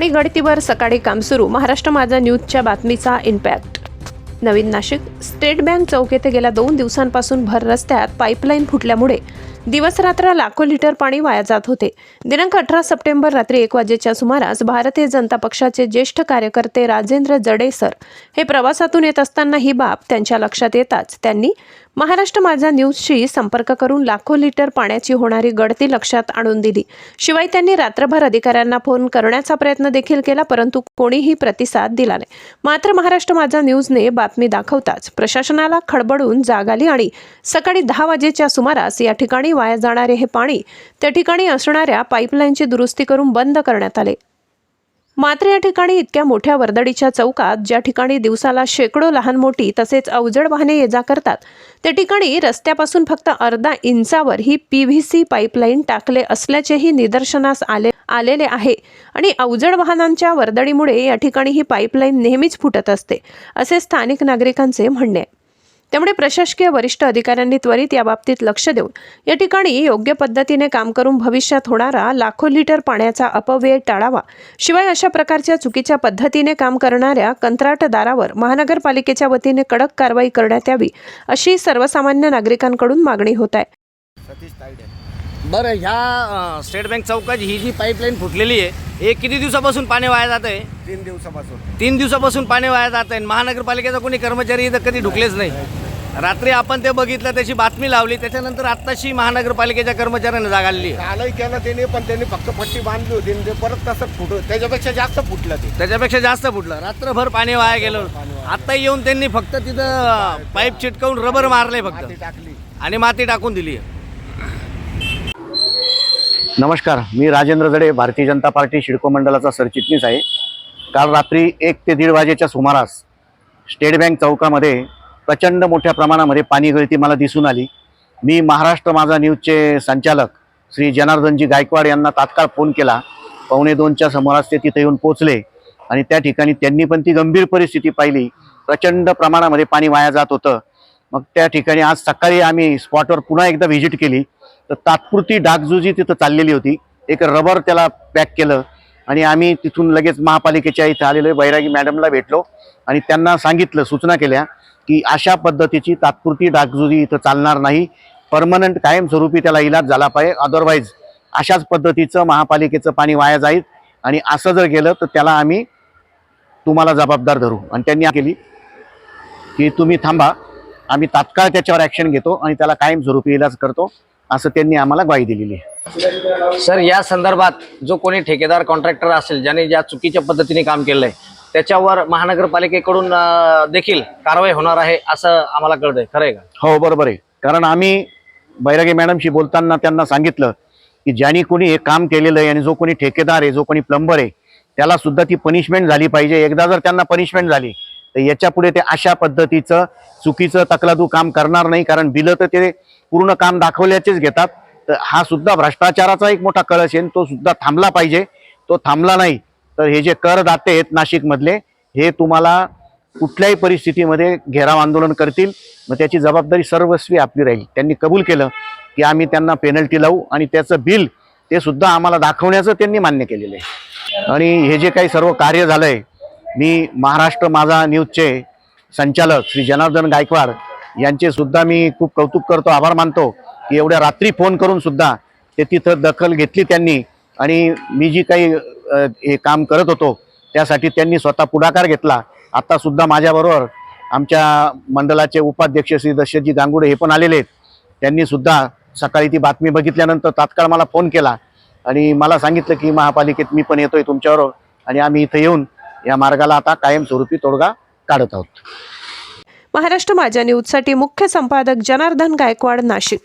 पाणी गळतीवर सकाळी काम सुरू. महाराष्ट्र माझा न्यूजच्या बातमीचा इम्पॅक्ट. नवीन नाशिक स्टेट बँक चौक येथे गेल्या दोन दिवसांपासून भर रस्त्यात पाईपलाईन फुटल्यामुळे दिवसरात्र लाखो लिटर पाणी वाया जात होते. दिनांक अठरा सप्टेंबर रात्री एक वाजेच्या सुमारास भारतीय जनता पक्षाचे ज्येष्ठ कार्यकर्ते राजेंद्र जडेसर हे प्रवासातून येत असताना ही बाब त्यांच्या लक्षात येताच त्यांनी महाराष्ट्र माझा न्यूजशी संपर्क करून लाखो लिटर पाण्याची होणारी गळती लक्षात आणून दिली. शिवाय त्यांनी रात्रभर अधिकाऱ्यांना फोन करण्याचा प्रयत्न देखील केला परंतु कोणीही प्रतिसाद दिला नाही. मात्र महाराष्ट्र माझा न्यूजने बातमी दाखवताच प्रशासनाला खडबडून जाग आली आणि सकाळी दहा वाजेच्या सुमारास या ठिकाणी वाया जाणारे हे पाणी त्या ठिकाणी असणाऱ्या पाईपलाईनची दुरुस्ती करून बंद करण्यात आले. मात्र या ठिकाणी इतक्या मोठ्या वर्दळीच्या चौकात ज्या ठिकाणी दिवसाला शेकडो लहान मोठी तसेच अवजड वाहने ये जा करतात त्या ठिकाणी रस्त्यापासून फक्त अर्धा इंचावर ही पी व्ही सी पाईपलाईन टाकले असल्याचेही निदर्शनास आले आलेले आहे. आणि अवजड वाहनांच्या वर्दळीमुळे या ठिकाणी ही पाईपलाईन नेहमीच फुटत असते असे स्थानिक नागरिकांचे म्हणणे आहे. त्यामुळे प्रशासकीय वरिष्ठ अधिकाऱ्यांनी त्वरित याबाबतीत लक्ष देऊन या ठिकाणी योग्य पद्धतीने काम करून भविष्यात होणारा लाखो लिटर पाण्याचा अपव्यय टाळावा. शिवाय अशा प्रकारच्या चुकीच्या पद्धतीने काम करणाऱ्या कंत्राटदारावर महानगरपालिकेच्या वतीने कडक कारवाई करण्यात यावी अशी सर्वसामान्य नागरिकांकडून मागणी होत आहे. सतीश तायडे. बरं ह्या स्टेट बँक चौकाची ही जी पाईपलाईन फुटलेली आहे हे किती दिवसापासून पाणी वाया जात आहे तीन दिवसापासून. तीन दिवसापासून पाणी वाया जात आहे महानगरपालिकेचा कोणी कर्मचारी इथं कधी ढुकलेच नाही. रात्री आपण ते बघितलं त्याची बातमी लावली त्याच्यानंतर आत्ताशी महानगरपालिकेच्या कर्मचाऱ्यांना जाग आलेली आहे कालही केलं त्याने पण त्यांनी फक्त पट्टी बांधली होती आणि ते परत तसंच फुट त्याच्यापेक्षा जास्त फुटलं ते. त्याच्यापेक्षा जास्त फुटलं. रात्रभर पाणी वाया गेलं आत्ता येऊन त्यांनी फक्त तिथं पाईप चिटकवून रबर मारले माती फक्त टाकली. आणि माती टाकून दिली नमस्कार मी राजेंद्र जडे भारतीय जनता पार्टी शिडको मंडळाचा सरचिटणीस आहे. काल रात्री एक ते दीड वाजेच्या सुमारास स्टेट बँक चौकामध्ये प्रचंड मोठ्या प्रमाणामध्ये पाणी गळती मला दिसून आली. मी महाराष्ट्र माझा न्यूजचे संचालक श्री जनार्दनजी गायकवाड यांना तात्काळ फोन केला. पावणे दोनच्या सुमारास ते तिथे येऊन पोचले आणि त्या ठिकाणी त्यांनी पण ती गंभीर परिस्थिती पाहिली. प्रचंड प्रमाणामध्ये पाणी वाया जात होतं. मग त्या ठिकाणी आज सकाळी आम्ही स्पॉटवर पुन्हा एकदा व्हिजिट केली. तर तात्पुरती डागजुजी तिथं चाललेली होती. एक रबर त्याला पॅक केलं. आणि आम्ही तिथून लगेच महापालिकेच्या इथं आलेलो. बैरागी मॅडमला भेटलो. आणि त्यांना सांगितलं सूचना केल्या की अशा पद्धतीची तात्पुरती डागजुजी इथं चालणार नाही. परमनंट कायमस्वरूपी त्याला इलाज झाला पाहिजे. अदरवाईज अशाच पद्धतीचं महापालिकेचं पाणी वाया जाईल. आणि असं जर गेलं तर त्याला आम्ही तुम्हाला जबाबदार धरू. आणि त्यांनी केली की तुम्ही थांबा. आम्ही तात्काळ त्याच्यावर ॲक्शन घेतो आणि त्याला कायमस्वरूपी इलाज करतो असं त्यांनी आम्हाला ग्वाही दिलेली आहे. सर या संदर्भात जो कोणी ठेकेदार कॉन्ट्रॅक्टर असेल ज्याने ज्या चुकीच्या पद्धतीने काम केलं आहे त्याच्यावर महानगरपालिकेकडून देखील कारवाई होणार आहे असं आम्हाला कळतंय. खरं आहे का? हो बरोबर आहे. कारण आम्ही बैरागे मॅडमशी बोलताना त्यांना सांगितलं की ज्यांनी कोणी हे काम केलेलं आहे आणि जो कोणी ठेकेदार आहे जो कोणी प्लंबर आहे त्याला सुद्धा ती पनिशमेंट झाली पाहिजे. एकदा जर त्यांना पनिशमेंट झाली तर याच्यापुढे ते अशा पद्धतीचं चुकीचं तकलादू काम करणार नाही कारण बिलं तर ते पूर्ण काम दाखवल्याचेच घेतात. तर हा सुद्धा भ्रष्टाचाराचा एक मोठा कळस आहे तो सुद्धा थांबला पाहिजे. तो थांबला नाही तर हे जे करदाते आहेत नाशिकमधले हे तुम्हाला कुठल्याही परिस्थितीमध्ये घेराव आंदोलन करतील. मग त्याची जबाबदारी सर्वस्वी आपली राहील. त्यांनी कबूल केलं की आम्ही त्यांना पेनल्टी लावू आणि त्याचं बिल ते सुद्धा आम्हाला दाखवण्याचं त्यांनी मान्य केलेलं आहे. आणि हे जे काही सर्व कार्य झालं आहे मी महाराष्ट्र माझा न्यूजचे संचालक श्री जनार्दन गायकवाड यांचे सुद्धा मी खूप कौतुक करतो आभार मानतो की एवढ्या रात्री फोन करून सुद्धा ते तिथं दखल घेतली त्यांनी आणि मी जी काही हे काम करत होतो त्यासाठी त्यांनी स्वतः पुढाकार घेतला. आत्तासुद्धा माझ्याबरोबर आमच्या मंडळाचे उपाध्यक्ष श्री दशरथजी गांगुडे हे पण आलेले आहेत. त्यांनीसुद्धा सकाळी ती बातमी बघितल्यानंतर तात्काळ मला फोन केला आणि मला सांगितलं की महापालिकेत मी पण येतोय तुमच्याबरोबर आणि आम्ही इथं येऊन या मार्गाला आता कायमस्वरूपी तोडगा काढत आहोत. महाराष्ट्र माझ्या न्यूजसाठी मुख्य संपादक जनार्दन गायकवाड नाशिक.